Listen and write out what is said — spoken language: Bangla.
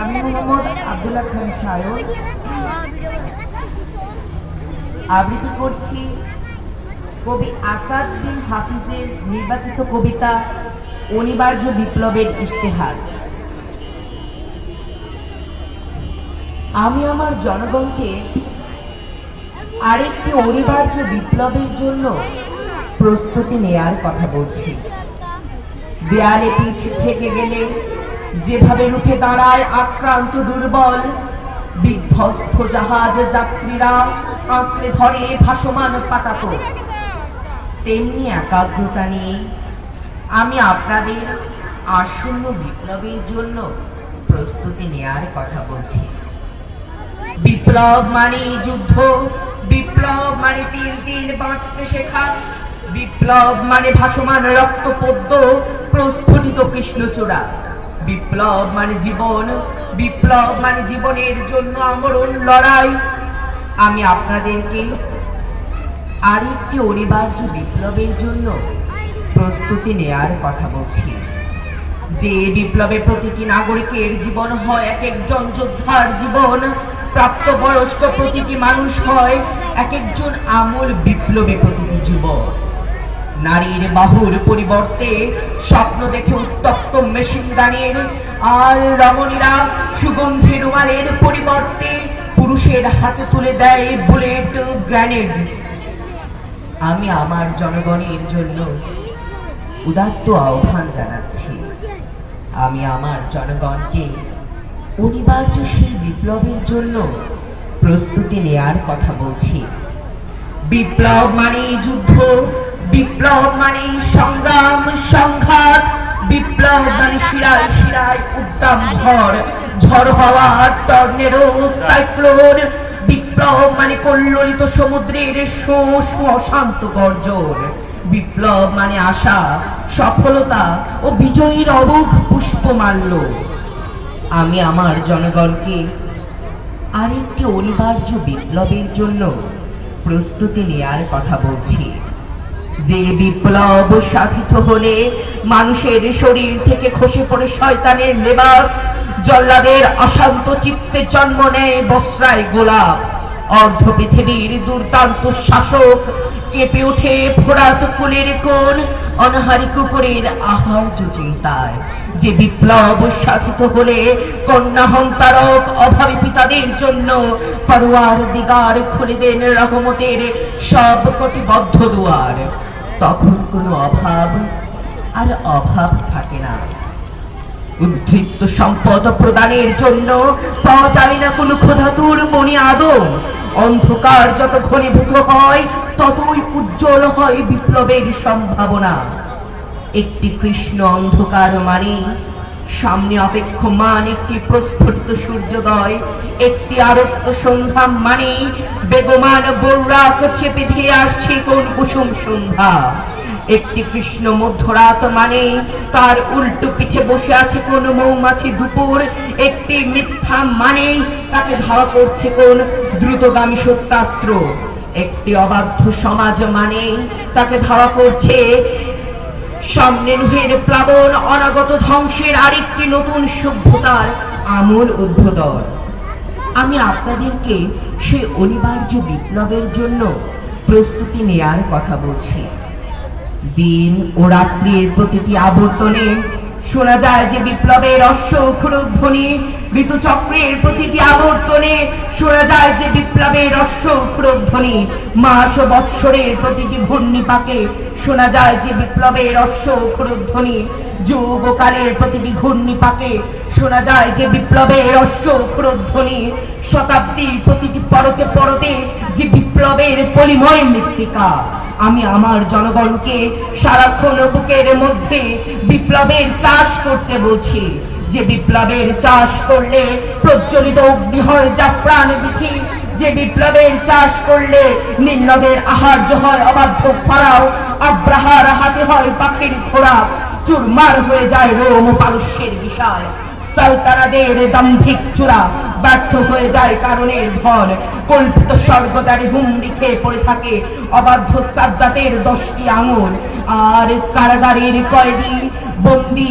আমি মোহাম্মদ আব্দুল্লাহ খান সায়র আবৃত্তি করছি কবি আসাদ হাফিজের নির্বাচিত কবিতা অনিবার্য বিপ্লবের ইশতেহার। আমি আমার জনগণকে আরেকটি অনিবার্য বিপ্লবের জন্য প্রস্তুতি নেয়ার কথা বলছি। দেয়ালে পিঠ থেকে গেলে যেভাবে রুখে দাঁড়ায় আক্রান্ত দুর্বল, বিধ্বস্ত জাহাজ যাত্রীরা আঁকড়ে ধরে ভাসমান পাতাত। তেমনি একাগ্রতা নিয়ে আমি আপনাদের আসন্ন বিপ্লবের জন্য প্রস্তুতি নেয়ার কথা বলছি। বিপ্লব মানে যুদ্ধ, বিপ্লব মানে তিন দিন বাঁচতে শেখা, বিপ্লব মানে ভাসমান রক্তপদ্ম প্রস্ফুটিত কৃষ্ণচূড়া। বিপ্লব মানে জীবন, বিপ্লব মানে জীবনের জন্য আমরণ লড়াই। আমি আপনাদেরকে আরেকটি অনিবার্য বিপ্লবের জন্য প্রস্তুতি নেয়ার কথা বলছি। যে বিপ্লবে প্রতিটি নাগরিকের জীবন হয় এক একজন যোদ্ধার জীবন প্রাপ্ত বয়স্ক প্রতিটি মানুষ হয় এক একজন আমল বিপ্লবে প্রতিটি যুবক নারীর বাহুর পরিবর্তে স্বপ্ন দেখে উত্তপ্ত মেশিন গানের আর রমণীরা সুগন্ধি রুমালের পরিবর্তে পুরুষের হাতে তুলে দেয় বুলেট, গ্রেনেড। আমি আমার জনগণের জন্য উদাত্ত আহ্বান জানাচ্ছি। আমি আমার জনগণকে অনিবার্য সেই বিপ্লবের জন্য প্রস্তুতি নেয়ার কথা বলছি। বিপ্লব মানে যুদ্ধ বিপ্লব মানে সংগ্রাম, সংঘাত। বিপ্লব মানে শিরায় শিরায় ঝড়। ঝড় হওয়া সাইক্লোন। বিপ্লব মানে কল্লোলিত সমুদ্রের অশান্ত গর্জন। বিপ্লব মানে আশা, সফলতা ও বিজয়ীর পুষ্পমাল্য। আমি আমার জনগণকে আরেকটি অনিবার্য বিপ্লবের জন্য প্রস্তুতি নেয়ার কথা বলছি। যে বিপ্লব সাধিত হলে মানুষের শরীর থেকে খসে পড়ে শয়তানের লেবাস, জল্লাদের অশান্ত চিত্তে জন্ম নেয় বস্রায় গোলাপ। অর্ধ পৃথিবীর দুর্দান্ত শাসক কেঁপে উঠে ফোরাত কুলের কোন অনাহারি কুকুরের আহার চিন্তায়। যে বিপ্লব সাধিত হলে কন্যা হন্তারক অভাবী পিতাদের জন্য পরোয়ার দিগার খুলে দেন রহমতের সব কোটি বদ্ধ দুয়ার। তখন কোনো অভাব আর অভাব থাকে না। উদ্ধৃত্ত সম্পদ প্রদানের জন্য পাওয়া যায় না কোনো ক্ষুধাতুর মনি আদম। অন্ধকার যত ঘনীভূত হয়, ততই উজ্জ্বল হয় বিপ্লবের সম্ভাবনা। একটি কৃষ্ণ অন্ধকার মানে সামনে অপেক্ষমান একটি প্রস্ফুটিত সূর্যোদয়, একটি আরক্ত সন্ধ্যা মানে বেগমান বৌরাক চেপে ধেয়ে আসছে কোন কুসুম সন্ধ্যা। একটি কৃষ্ণ মধ্যরাত মানে তার উল্টো পিঠে বসে আছে কোন মৌমাছি দুপুর, একটি মিথ্যা মানে তাকে ধাওয়া করছে কোন দ্রুতগামী সত্যাস্ত্র। একটি অবাধ্য সমাজ মানে তাকে ধাওয়া করছে সামনে নুহের প্লাবন, অনাগত ধ্বংসের আরেকটি নতুন সভ্যতার আমল উদ্বোধন। আমি আপনাদেরকে সেই অনিবার্য বিপ্লবের জন্য প্রস্তুতি নেয়ার কথা বলছি। দিন ও রাত্রির প্রতিটি আবর্তনে শোনা যায় যে বিপ্লবের অশ্ব ধ্বনি ঋতুচক্রের প্রতিটি আবর্তনে। শোনা যায় যে বিপ্লবের অশ্ব ধ্বনি মাস ও বৎসরের প্রতিটি ঘূর্ণিপাকে। শোনা যায় যে বিপ্লবের অশ্ব ধ্বনি যুগ ও কালের প্রতিটি ঘূর্ণিপাকে। শোনা যায় যে বিপ্লবের অশ্ব ধ্বনি শতাব্দীর প্রতিটি পরতে পরতে যে বিপ্লবের পলিময় মৃত্তিকা। আমি আমার জনগণকে সারাক্ষণ বুকের মধ্যে বিপ্লবের চাষ করতে বলছি। যে বিপ্লবের চাষ করলে প্রজ্বলিত অগ্নি হয় যা প্রাণ বিধি, যে বিপ্লবের চাষ করলে নীলনদের আহার্য হয় অবাধ্য ফারাও, আব্রাহার হাতে হয় পাখির খোরাক, চুরমার হয়ে যায় রোম পারস্যের বিশাল। সালতানাদের দাম্ভিক চূড়া ব্যর্থ হয়ে যায় কারণের ধন কল্পিত স্বর্গদারি হুমড়ি খেয়ে পড়ে থাকে। অবাধ্য সাদ্দাতের দশটি আঙুল। আর কারাগারের কয়েদি বন্দি